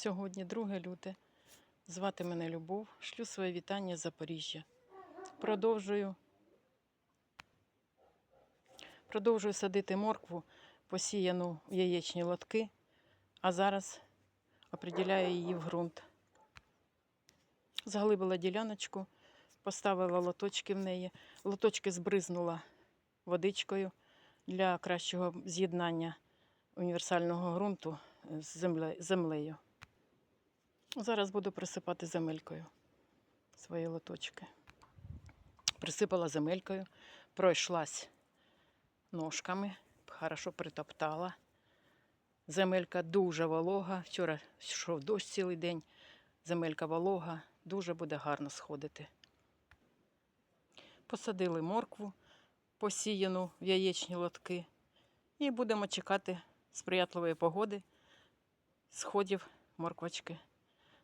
Сьогодні 2 люте. Звати мене Любов. Шлю своє вітання з Запоріжжя. Продовжую. Продовжую садити моркву, посіяну в яєчні лотки, а зараз оприділяю її в ґрунт. Заглибила діляночку, поставила лоточки в неї. Лоточки збризнула водичкою для кращого з'єднання універсального ґрунту з землею. Зараз буду присипати земелькою свої лоточки. Присипала земелькою, пройшлась ножками, хорошо притоптала. Земелька дуже волога. Вчора йшов дощ цілий день. Земелька волога, дуже буде гарно сходити. Посадили моркву, посіяну в яєчні лотки. І будемо чекати сприятливої погоди, сходів морквочки.